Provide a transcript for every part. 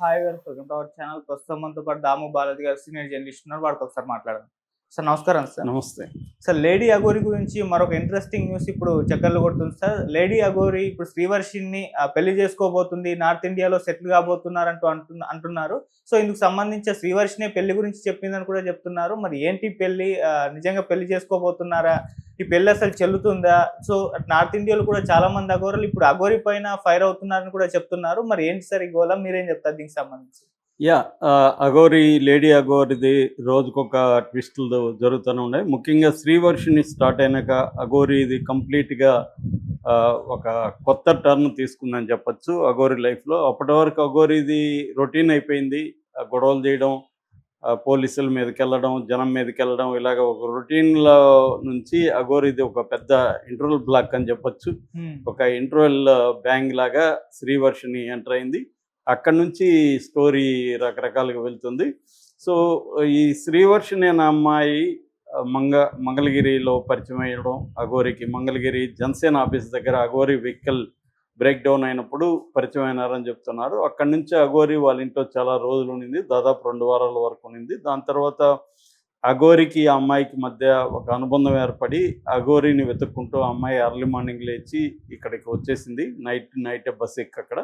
Hi welcome to our channel. ప్రస్తుతం మనతో పాటు దాము బాలాజీ గారు సీనియర్ జర్నలిస్ట్ ఉన్నారు. వాడితో ఒకసారి మాట్లాడదాం. సార్ నమస్కారం సార్. నమస్తే. సార్ లేడీ అగోరి గురించి మరొక ఇంట్రెస్టింగ్ న్యూస్ ఇప్పుడు చక్కర్లు కొడుతుంది సార్. లేడీ అగోరి ఇప్పుడు శ్రీవర్షిని పెళ్ళి చేసుకోబోతుంది నార్త్ ఇండియాలో సెటిల్ కాబోతున్నారంటూ అంటున్న అంటున్నారు. సో ఇందుకు సంబంధించి శ్రీవర్షిని పెళ్ళి గురించి చెప్పిందని కూడా చెప్తున్నారు. మరి ఏంటి పెళ్ళి? నిజంగా పెళ్ళి చేసుకోబోతున్నారా? ఈ పెళ్ళి అసలు చెల్లుతుందా? సో నార్త్ ఇండియాలో కూడా చాలా మంది అగోరలు ఇప్పుడు అగోరి పైన ఫైర్ అవుతున్నారని కూడా చెప్తున్నారు. మరి ఏంటి సార్ ఈ గోళం మీరేం చెప్తారు దీనికి సంబంధించి? యా ఆ, అఘోరి లేడీ అఘోరిది రోజుకొక ట్విస్టులు జరుగుతూనే ఉన్నాయి. ముఖ్యంగా శ్రీవర్షిని స్టార్ట్ అయినాక అఘోరి ఇది కంప్లీట్గా ఒక కొత్త టర్న్ తీసుకుందని చెప్పొచ్చు అఘోరి లైఫ్లో. అప్పటి వరకు అఘోరిది రొటీన్ అయిపోయింది. గొడవలు చేయడం పోలీసుల మీదకి వెళ్ళడం జనం మీదకి వెళ్ళడం ఇలాగ ఒక రొటీన్లో నుంచి అఘోరిది ఒక పెద్ద ఇంటర్వల్ బ్లాక్ అని చెప్పొచ్చు. ఒక ఇంటర్వెల్ బ్యాంగ్ లాగా శ్రీవర్షిని ఎంటర్ అయింది. అక్కడి నుంచి స్టోరీ రకరకాలుగా వెళ్తుంది. సో ఈ శ్రీవర్షిని అనే అమ్మాయి మంగ మంగళగిరిలో పరిచయం అయ్యడం అఘోరికి మంగళగిరి జనసేన ఆఫీస్ దగ్గర అఘోరి వెహికల్ బ్రేక్ డౌన్ అయినప్పుడు పరిచయం అయినారని చెప్తున్నారు. అక్కడి నుంచి అఘోరి వాళ్ళ ఇంట్లో చాలా రోజులు ఉండింది. దాదాపు రెండు వారాల వరకు ఉండింది. దాని తర్వాత అఘోరికి ఆ అమ్మాయికి మధ్య ఒక అనుబంధం ఏర్పడి అఘోరిని వెతుక్కుంటూ ఆ అమ్మాయి అర్లీ మార్నింగ్ లేచి ఇక్కడికి వచ్చేసింది నైట్ నైట్ బస్ ఎక్కి అక్కడ.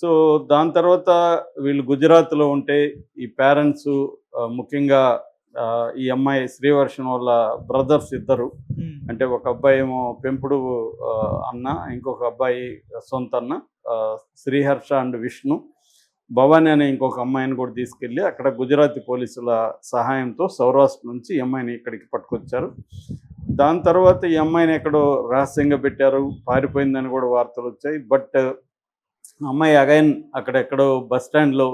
సో దాని తర్వాత వీళ్ళు గుజరాత్లో ఉంటే ఈ పేరెంట్స్ ముఖ్యంగా ఈ అమ్మాయి శ్రీవర్షన్ వాళ్ళ బ్రదర్స్ ఇద్దరు. అంటే ఒక అబ్బాయి ఏమో పెంపుడు అన్న ఇంకొక అబ్బాయి సొంత అన్న శ్రీహర్ష అండ్ విష్ణు భవానీ అనే ఇంకొక అమ్మాయిని కూడా తీసుకెళ్ళి అక్కడ గుజరాతీ పోలీసుల సహాయంతో సౌరాష్ట్ర నుంచి ఈ అమ్మాయిని ఇక్కడికి పట్టుకొచ్చారు. దాని తర్వాత ఈ అమ్మాయిని ఎక్కడో రహస్యంగా పెట్టారు. పారిపోయిందని కూడా వార్తలు వచ్చాయి. బట్ అమ్మాయి అగైన్ అక్కడెక్కడో బస్ స్టాండ్లో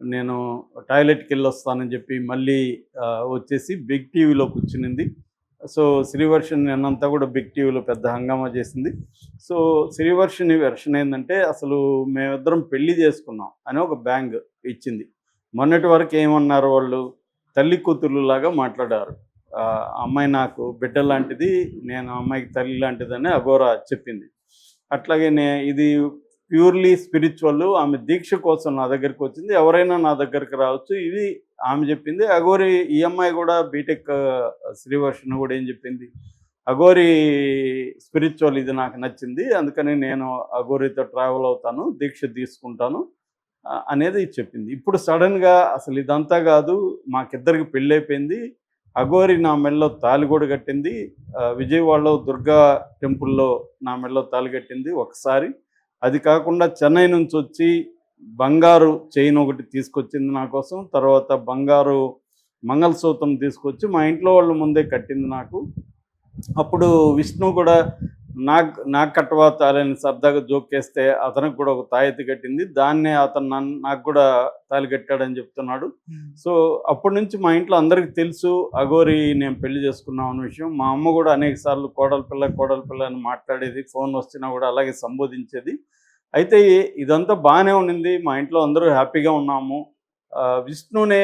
నేను టాయిలెట్కి వెళ్ళి వస్తానని చెప్పి మళ్ళీ వచ్చేసి బిగ్ టీవీలో కూర్చునింది. సో శ్రీవర్షిని నిన్నంతా కూడా బిగ్ టీవీలో పెద్ద హంగామా చేసింది. సో శ్రీవర్షిని వెర్షన్ ఏంటంటే అసలు మేమిద్దరం పెళ్ళి చేసుకున్నాం అని ఒక బ్యాంగ్ ఇచ్చింది. మొన్నటి వరకు ఏమన్నారు వాళ్ళు? తల్లి కూతుర్లు లాగా మాట్లాడారు. అమ్మాయి నాకు బిడ్డ లాంటిది నేను అమ్మాయికి తల్లి లాంటిదని అఘోరా చెప్పింది. అట్లాగే నే ఇది ప్యూర్లీ స్పిరిచువల్ ఆమె దీక్ష కోసం నా దగ్గరికి వచ్చింది. ఎవరైనా నా దగ్గరికి రావచ్చు. ఇది ఆమె చెప్పింది అఘోరి ఈ అమ్మాయి కూడా బీటెక్ శ్రీవర్షణ కూడా ఏం చెప్పింది? అఘోరి స్పిరిచువల్ ఇది నాకు నచ్చింది అందుకని నేను అఘోరితో ట్రావెల్ అవుతాను దీక్ష తీసుకుంటాను అనేది చెప్పింది. ఇప్పుడు సడన్గా అసలు ఇదంతా కాదు మాకిద్దరికి పెళ్ళైపోయింది అఘోరి నా మెడలో తాలి కూడా కట్టింది విజయవాడలో దుర్గా టెంపుల్లో నా మెడలో తాలి కట్టింది ఒకసారి. అది కాకుండా చెన్నై నుంచి వచ్చి బంగారు చైన్ ఒకటి తీసుకొచ్చింది నా కోసం. తర్వాత బంగారు మంగళసూత్రం తీసుకొచ్చి మా ఇంట్లో వాళ్ళ ముందే కట్టింది నాకు. అప్పుడు విష్ణు కూడా నాకు నాకు కట్టవా తాళని సరదాగా జోకేస్తే అతనికి కూడా ఒక తాయెత్తి కట్టింది. దాన్నే అతను నన్ను నాకు కూడా తాళి కట్టాడని చెప్తున్నాడు. హ్మ్. సో అప్పటి నుంచి మా ఇంట్లో అందరికీ తెలుసు అఘోరి నేను పెళ్ళి చేసుకున్నాం అన్న విషయం. మా అమ్మ కూడా అనేక సార్లు కోడల పిల్ల కోడల పిల్ల అని మాట్లాడేది. ఫోన్ వచ్చినా కూడా అలాగే సంబోధించేది. అయితే ఇదంతా బాగానే ఉండింది. మా ఇంట్లో అందరూ హ్యాపీగా ఉన్నాము. విష్ణునే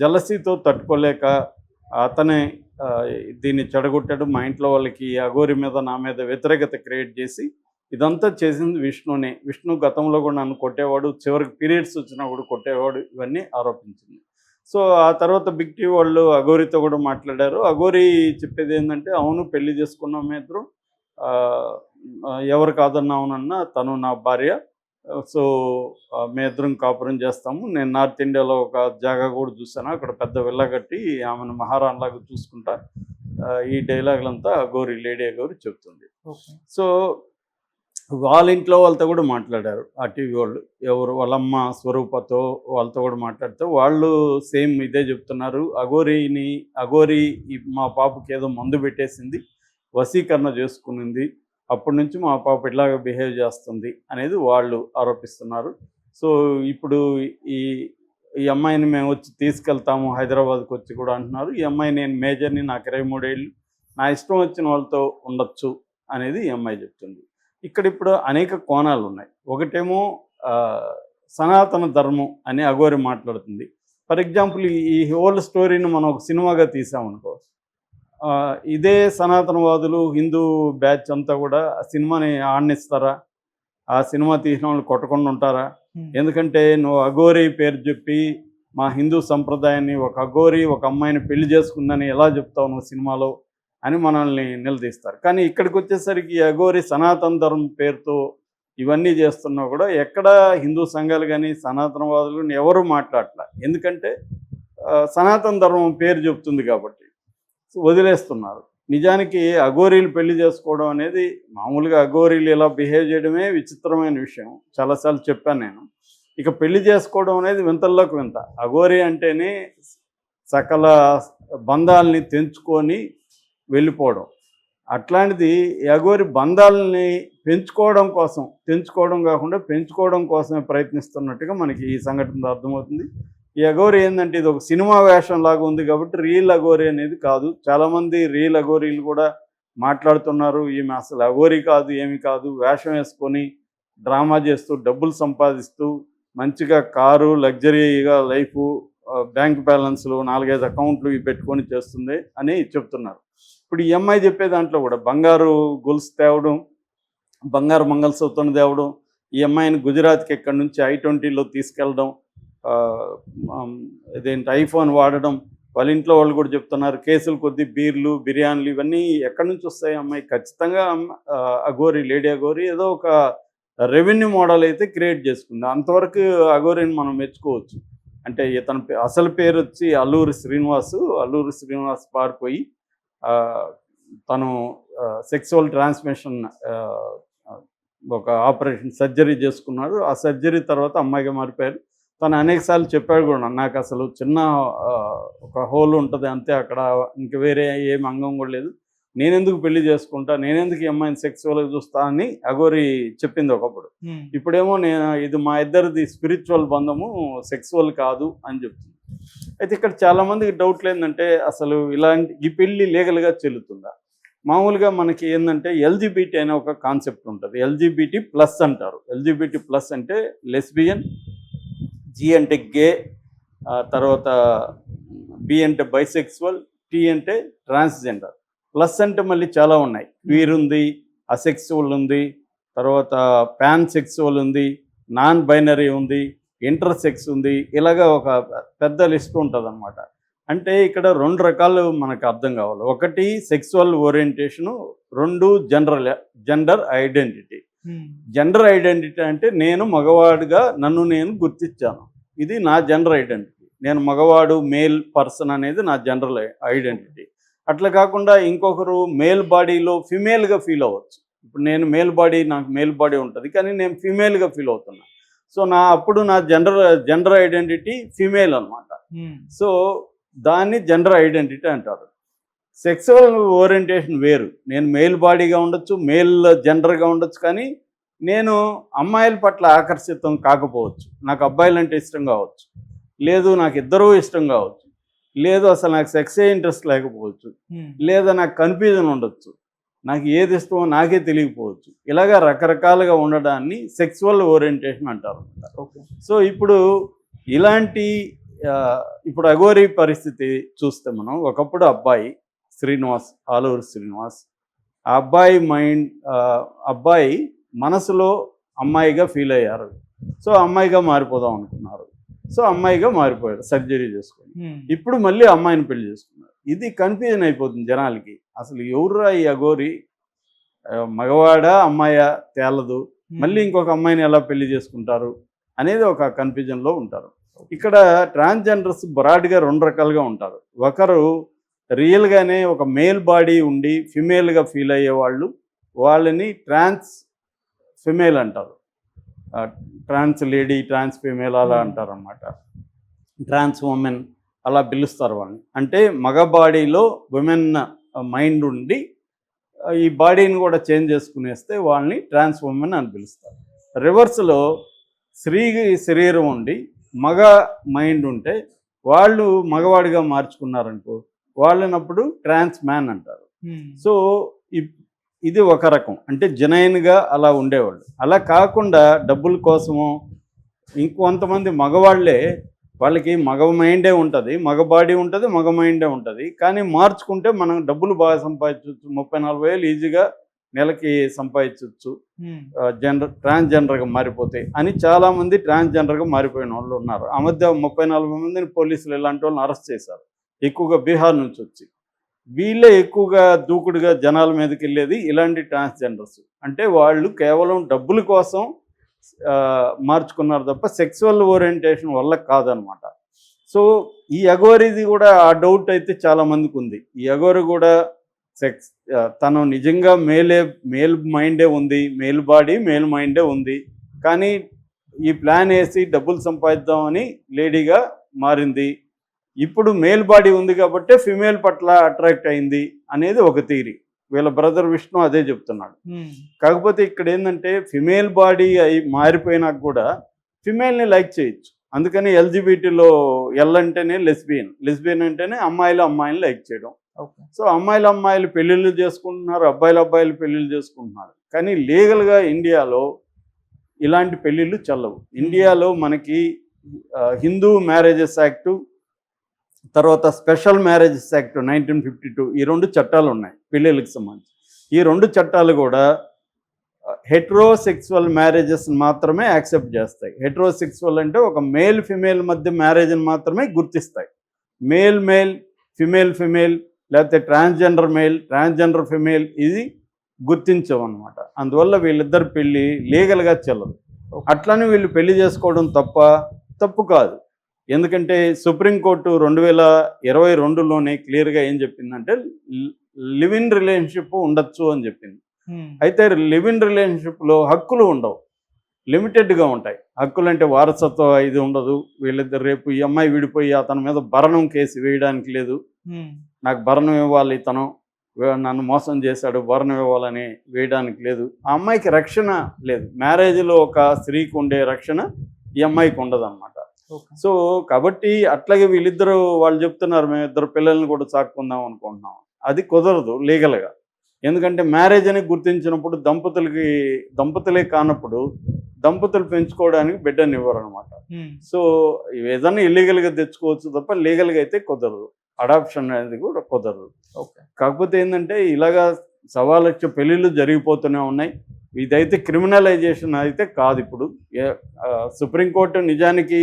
జలసీతో తట్టుకోలేక అతనే దీన్ని చెడగొట్టాడు. మా ఇంట్లో వాళ్ళకి అఘోరి మీద నా మీద వ్యతిరేకత క్రియేట్ చేసి ఇదంతా చేసింది విష్ణునే. విష్ణు గతంలో కూడా నన్ను కొట్టేవాడు. చివరికి పీరియడ్స్ వచ్చినా కూడా కొట్టేవాడు. ఇవన్నీ ఆరోపించింది. సో ఆ తర్వాత బిగ్ టీ వాళ్ళు అఘోరితో కూడా మాట్లాడారు. అఘోరి చెప్పేది ఏంటంటే అవును పెళ్ళి చేసుకున్నాం మీ ఇద్దరు ఎవరు కాదన్నావునన్నా తను నా భార్య. సో ఆ, మీ ఇద్దరం కాపురం చేస్తాము. నేను నార్త్ ఇండియాలో ఒక జాగా కూడా చూసాను అక్కడ పెద్ద విల్ల కట్టి ఆమెను మహారాణిలాగా చూసుకుంటా. ఈ డైలాగులంతా అఘోరి లేడీ అఘోరి చెప్తుంది. సో వాళ్ళ ఇంట్లో వాళ్ళతో కూడా మాట్లాడారు. ఆ టీవీ వాళ్ళు ఎవరు వాళ్ళమ్మ స్వరూపతో వాళ్ళతో కూడా మాట్లాడితే వాళ్ళు సేమ్ ఇదే చెప్తున్నారు. అఘోరిని అఘోరి మా పాపకి ఏదో మందు పెట్టేసింది వశీకరణ చేసుకునింది. అప్పటి నుంచి మా పాప ఇలాగ బిహేవ్ చేస్తుంది అనేది వాళ్ళు ఆరోపిస్తున్నారు. సో ఇప్పుడు ఈ ఈ అమ్మాయిని మేము వచ్చి తీసుకెళ్తాము హైదరాబాద్కి వచ్చి కూడా అంటున్నారు. ఈ అమ్మాయి నేను మేజర్ని నాకు ఇరవై మూడేళ్ళు నా ఇష్టం వచ్చిన వాళ్ళతో ఉండొచ్చు అనేది ఈ అమ్మాయి చెప్తుంది. ఇక్కడ ఇప్పుడు అనేక కోణాలు ఉన్నాయి. ఒకటేమో సనాతన ధర్మం అని అఘోరి మాట్లాడుతుంది. ఫర్ ఎగ్జాంపుల్ ఈ హోల్ స్టోరీని మనం ఒక సినిమాగా తీసామనుకో ఇదే సనాతనవాదులు హిందూ బ్యాచ్ అంతా కూడా ఆ సినిమాని ఆడనిస్తారా? ఆ సినిమా తీసిన వాళ్ళు కొట్టకుండా ఉంటారా. ఎందుకంటే నువ్వు అఘోరి పేరు చెప్పి మా హిందూ సంప్రదాయాన్ని ఒక అఘోరి ఒక అమ్మాయిని పెళ్ళి చేసుకుందని ఎలా చెప్తావు నువ్వు సినిమాలో అని మనల్ని నిలదీస్తారు. కానీ ఇక్కడికి వచ్చేసరికి అఘోరి సనాతన ధర్మం పేరుతో ఇవన్నీ చేస్తున్నా కూడా ఎక్కడ హిందూ సంఘాలు కానీ సనాతనవాదులు కానీ ఎవరు మాట్లాడట్లా? ఎందుకంటే సనాతన ధర్మం పేరు చెప్తుంది కాబట్టి. వదిలేస్తున్నారు. నిజానికి అఘోరీలు పెళ్ళి చేసుకోవడం అనేది మామూలుగా అఘోరీలు ఇలా బిహేవ్ చేయడమే విచిత్రమైన విషయం. చాలాసార్లు చెప్పాను నేను. ఇక పెళ్ళి చేసుకోవడం అనేది వింతల్లోకి వింత. అఘోరి అంటేనే సకల బంధాలని తెంచుకొని వెళ్ళిపోవడం. అట్లాంటిది అఘోరి బంధాలని పెంచుకోవడం కోసం తెంచుకోవడం కాకుండా పెంచుకోవడం కోసమే ప్రయత్నిస్తున్నట్టుగా మనకి ఈ సంఘటన అర్థమవుతుంది. ఈ అఘోరి ఏంటంటే ఇది ఒక సినిమా వేషం లాగా ఉంది కాబట్టి రియల్ అఘోరి అనేది కాదు. చాలామంది రియల్ అఘోరీలు కూడా మాట్లాడుతున్నారు. ఈమె అసలు అఘోరి కాదు ఏమి కాదు. వేషం వేసుకొని డ్రామా చేస్తూ డబ్బులు సంపాదిస్తూ మంచిగా కారు లగ్జరీగా లైఫ్ బ్యాంక్ బ్యాలెన్స్లు నాలుగైదు అకౌంట్లు ఇవి పెట్టుకొని చేస్తుంది అని చెప్తున్నారు. ఇప్పుడు ఈ అమ్మాయి చెప్పే దాంట్లో కూడా బంగారు గొలుసు తేవడం బంగారు మంగళసూత్రం తేవడం ఈ అమ్మాయిని గుజరాత్కి ఎక్కడి నుంచి ఐ ట్వంటీలో తీసుకెళ్ళడం ఇదేంటి ఐఫోన్ వాడడం వాళ్ళ ఇంట్లో వాళ్ళు కూడా చెప్తున్నారు కేసులు కొద్ది బీర్లు బిర్యానీలు ఇవన్నీ ఎక్కడి నుంచి వస్తాయి అమ్మాయి? ఖచ్చితంగా అఘోరి లేడీ అఘోరి ఏదో ఒక రెవెన్యూ మోడల్ అయితే క్రియేట్ చేసుకుంది. అంతవరకు అఘోరిని మనం మెచ్చుకోవచ్చు. అంటే ఇతని అసలు పేరు వచ్చి అల్లూరి శ్రీనివాసు అల్లూరి శ్రీనివాస్ పారిపోయి తను సెక్సువల్ ట్రాన్స్మిషన్ ఒక ఆపరేషన్ సర్జరీ చేసుకున్నాడు. ఆ సర్జరీ తర్వాత అమ్మాయిగా మారిపోయారు తను అనేకసార్లు చెప్పాడు కూడా నాకు అసలు చిన్న ఒక హోల్ ఉంటుంది అంతే అక్కడ. ఇంక వేరే ఏం అంగం కూడా లేదు. నేనెందుకు పెళ్ళి చేసుకుంటా? నేనెందుకు ఈ అమ్మాయిని సెక్సువల్గా చూస్తా అని అగోరి చెప్పింది ఒకప్పుడు. ఇప్పుడేమో నేను ఇది మా ఇద్దరిది స్పిరిచువల్ బంధము సెక్సువల్ కాదు అని చెప్తుంది. అయితే ఇక్కడ చాలా మందికి డౌట్లు ఏంటంటే అసలు ఇలాంటి ఈ పెళ్ళి లీగల్గా చెల్లుతుందా? మామూలుగా మనకి ఏంటంటే ఎల్జిబిటి అనే ఒక కాన్సెప్ట్ ఉంటుంది. ఎల్జిబిటి ప్లస్ అంటారు. ఎల్జిబిటి ప్లస్ అంటే లెస్బియన్ జి అంటే గే తర్వాత బి అంటే బైసెక్సువల్ టీ అంటే ట్రాన్స్జెండర్. ప్లస్ అంటే మళ్ళీ చాలా ఉన్నాయి. క్వీర్ ఉంది అసెక్సువల్ ఉంది తర్వాత ప్యాన్ సెక్సువల్ ఉంది నాన్ బైనరీ ఉంది ఇంటర్ సెక్స్ ఉంది ఇలాగా ఒక పెద్ద లిస్ట్ ఉంటుంది అంటే ఇక్కడ రెండు రకాలు మనకు అర్థం కావాలి. ఒకటి సెక్సువల్ ఓరియంటేషను రెండు general gender identity. Gender identity అంటే నేను మగవాడిగా నన్ను నేను గుర్తించాను. ఇది నా జెండర్ ఐడెంటిటీ నేను మగవాడు మేల్ పర్సన్ అనేది నా జనరల్ ఐడెంటిటీ అట్లా కాకుండా ఇంకొకరు మేల్ బాడీలో ఫిమేల్గా ఫీల్ అవ్వచ్చు. ఇప్పుడు నేను మేల్ బాడీ నాకు మేల్ బాడీ ఉంటుంది కానీ నేను ఫిమేల్గా ఫీల్ అవుతున్నా. సో నా అప్పుడు నా జెండర్ జెండర్ ఐడెంటిటీ ఫిమేల్ అనమాట. సో దాన్ని జెండర్ ఐడెంటిటీ అంటారు. సెక్సువల్ ఓరియంటేషన్ వేరు. నేను మేల్ బాడీగా ఉండొచ్చు మేల్ జెండర్గా ఉండొచ్చు కానీ నేను అమ్మాయిల పట్ల ఆకర్షితం కాకపోవచ్చు. నాకు అబ్బాయిలు అంటే ఇష్టం కావచ్చు. లేదు నాకు ఇద్దరూ ఇష్టం కావచ్చు. లేదు అసలు నాకు సెక్సే ఇంట్రెస్ట్ లేకపోవచ్చు. లేదా నాకు కన్ఫ్యూజన్ ఉండొచ్చు. నాకు ఏది ఇష్టమో నాకే తెలియకపోవచ్చు. ఇలాగా రకరకాలుగా ఉండడాన్ని సెక్సువల్ ఓరియంటేషన్ అంటారు. ఓకే. సో ఇప్పుడు ఇలాంటి ఇప్పుడు అఘోరి పరిస్థితి చూస్తే మనం ఒకప్పుడు అబ్బాయి శ్రీనివాస్ ఆలూరు శ్రీనివాస్. ఆ అబ్బాయి మైండ్ అబ్బాయి మనసులో అమ్మాయిగా ఫీల్ అయ్యారు. సో అమ్మాయిగా మారిపోదాం అనుకున్నారు. సో అమ్మాయిగా మారిపోయారు సర్జరీ చేసుకొని. ఇప్పుడు మళ్ళీ అమ్మాయిని పెళ్ళి చేసుకున్నారు. ఇది కన్ఫ్యూజన్ అయిపోతుంది జనాలకి. అసలు ఎవరురా ఈ అఘోరి? ఆ, మగవాడా అమ్మాయా తేలదు. మళ్ళీ ఇంకొక అమ్మాయిని ఎలా పెళ్ళి చేసుకుంటారు అనేది ఒక కన్ఫ్యూజన్లో ఉంటారు. ఇక్కడ ట్రాన్స్జెండర్స్ బ్రాడ్గా రెండు రకాలుగా ఉంటారు. ఒకరు రియల్గానే ఒక మేల్ బాడీ ఉండి ఫిమేల్గా ఫీల్ అయ్యే వాళ్ళు వాళ్ళని ట్రాన్స్ ఫిమేల్ అంటారు. ట్రాన్స్ లేడీ ట్రాన్స్ ఫిమేల్ అలా అంటారు అనమాట ట్రాన్స్ ఉమెన్ అలా పిలుస్తారు వాళ్ళని. అంటే మగ బాడీలో ఉమెన్ మైండ్ ఉండి ఈ బాడీని కూడా చేంజ్ చేసుకునేస్తే వాళ్ళని ట్రాన్స్ ఉమెన్ అని పిలుస్తారు. రివర్స్లో స్త్రీ శరీరం ఉండి మగ మైండ్ ఉంటే వాళ్ళు మగవాడిగా మార్చుకున్నారనుకో వాళ్ళనప్పుడు ట్రాన్స్ మ్యాన్ అంటారు. సో ఇది ఒక రకం. అంటే జనైన్గా అలా ఉండేవాళ్ళు. అలా కాకుండా డబ్బుల కోసము ఇంకొంతమంది మగవాళ్ళే వాళ్ళకి మగ మైండే ఉంటుంది మగ బాడీ ఉంటుంది మగ మైండే ఉంటుంది. కానీ మార్చుకుంటే మనం డబ్బులు బాగా సంపాదించవచ్చు ముప్పై నలభై వేలు ఈజీగా నెలకి సంపాదించవచ్చు జెండర్ ట్రాన్స్జెండర్గా మారిపోతే అని చాలామంది ట్రాన్స్జెండర్గా మారిపోయిన వాళ్ళు ఉన్నారు. ఆ మధ్య ముప్పై నలభై మందిని పోలీసులు ఇలాంటి వాళ్ళని అరెస్ట్ చేశారు. ఎక్కువగా బీహార్ నుంచి వచ్చి. వీళ్ళే ఎక్కువగా దూకుడుగా జనాల మీదకి వెళ్ళేది ఇలాంటి ట్రాన్స్జెండర్స్. అంటే వాళ్ళు కేవలం డబ్బుల కోసం మార్చుకున్నారు తప్ప సెక్సువల్ ఓరియంటేషన్ వల్ల కాదనమాట. సో ఈ అగోరిది కూడా ఆ డౌట్ అయితే చాలా మందికి ఉంది. ఈ అగోరి కూడా సెక్స్ తను నిజంగా మేలే మేల్ మైండే ఉంది మేల్ బాడీ మేల్ మైండే ఉంది. కానీ ఈ ప్లాన్ వేసి డబ్బులు సంపాదిద్దామని లేడీగా మారింది. ఇప్పుడు మేల్ బాడీ ఉంది కాబట్టి ఫిమేల్ పట్ల అట్రాక్ట్ అయింది అనేది ఒక థీరీ వీళ్ళ బ్రదర్ విష్ణు అదే చెప్తున్నాడు. కాకపోతే ఇక్కడ ఏంటంటే ఫిమేల్ బాడీ అయి మారిపోయినాక కూడా ఫిమేల్ని లైక్ చేయొచ్చు. అందుకని ఎల్జిబిటీలో ఎల్ అంటేనే లెస్బియన్. లెస్బియన్ అంటేనే అమ్మాయిలు అమ్మాయిని లైక్ చేయడం. సో అమ్మాయిలు అమ్మాయిలు పెళ్ళిళ్ళు చేసుకుంటున్నారు అబ్బాయిలు అబ్బాయిలు పెళ్ళిళ్ళు చేసుకుంటున్నారు. కానీ లీగల్గా ఇండియాలో ఇలాంటి పెళ్ళిళ్ళు చెల్లవు. ఇండియాలో మనకి హిందూ మ్యారేజెస్ యాక్టు తర్వాత special marriages act nineteen fifty two. ఈ రెండు చట్టాలు ఉన్నాయి పెళ్ళిళ్ళకి సంబంధించి. ఈ రెండు చట్టాలు కూడా హెట్రోసెక్సువల్ మ్యారేజెస్ మాత్రమే యాక్సెప్ట్ చేస్తాయి. హెట్రోసెక్సువల్ అంటే ఒక మేల్ ఫిమేల్ మధ్య మ్యారేజ్ని మాత్రమే గుర్తిస్తాయి. మేల్ మేల్ ఫిమేల్ ఫిమేల్ లేకపోతే ట్రాన్స్జెండర్ మేల్ ట్రాన్స్జెండర్ ఫిమేల్ ఇది గుర్తించవు అనమాట అందువల్ల వీళ్ళిద్దరు పెళ్ళి లీగల్గా చెల్లదు. అట్లని వీళ్ళు పెళ్ళి చేసుకోవడం తప్ప తప్పు కాదు. ఎందుకంటే సుప్రీంకోర్టు రెండు వేల ఇరవై రెండులోనే క్లియర్గా ఏం చెప్పిందంటే లివ్ ఇన్ రిలేషన్షిప్ ఉండొచ్చు అని చెప్పింది. అయితే లివ్ ఇన్ రిలేషన్షిప్లో హక్కులు ఉండవు. లిమిటెడ్గా ఉంటాయి. హక్కులు అంటే వారసత్వ ఇది ఉండదు. వీళ్ళిద్దరు రేపు ఈ అమ్మాయి విడిపోయి అతని మీద భరణం కేసు వేయడానికి లేదు. నాకు భరణం ఇవ్వాలి ఇతను నన్ను మోసం చేశాడు భరణం ఇవ్వాలని వేయడానికి లేదు. ఆ అమ్మాయికి రక్షణ లేదు. మ్యారేజ్లో ఒక స్త్రీకి ఉండే రక్షణ ఈ అమ్మాయికి ఉండదు సో కాబట్టి అట్లాగే వీళ్ళిద్దరూ వాళ్ళు చెప్తున్నారు మేము ఇద్దరు పిల్లల్ని కూడా చాక్కుందాం అనుకుంటున్నాం. అది కుదరదు లీగల్గా. ఎందుకంటే మ్యారేజ్ అని గుర్తించినప్పుడు దంపతులకి దంపతులే కానప్పుడు దంపతులు పెంచుకోవడానికి బిడ్డని ఇవ్వరు అనమాట సో ఏదైనా ఇల్లీగల్గా తెచ్చుకోవచ్చు తప్ప లీగల్గా అయితే కుదరదు. అడాప్షన్ అనేది కూడా కుదరదు. ఓకే. కాకపోతే ఏంటంటే ఇలాగా సవా లక్ష పెళ్ళిళ్ళు జరిగిపోతూనే ఉన్నాయి. ఇదైతే క్రిమినలైజేషన్ అయితే కాదు ఇప్పుడు. సుప్రీంకోర్టు నిజానికి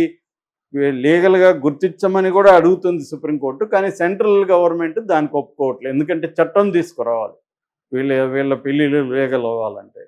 లీగల్గా గుర్తించమని కూడా అడుగుతుంది సుప్రీంకోర్టు కానీ సెంట్రల్ గవర్నమెంట్ దానికి ఒప్పుకోవట్లేదు. ఎందుకంటే చట్టం తీసుకురావాలి. వీళ్ళ వీళ్ళ పెళ్ళిళ్ళు లీగల్ అవ్వాలంటే.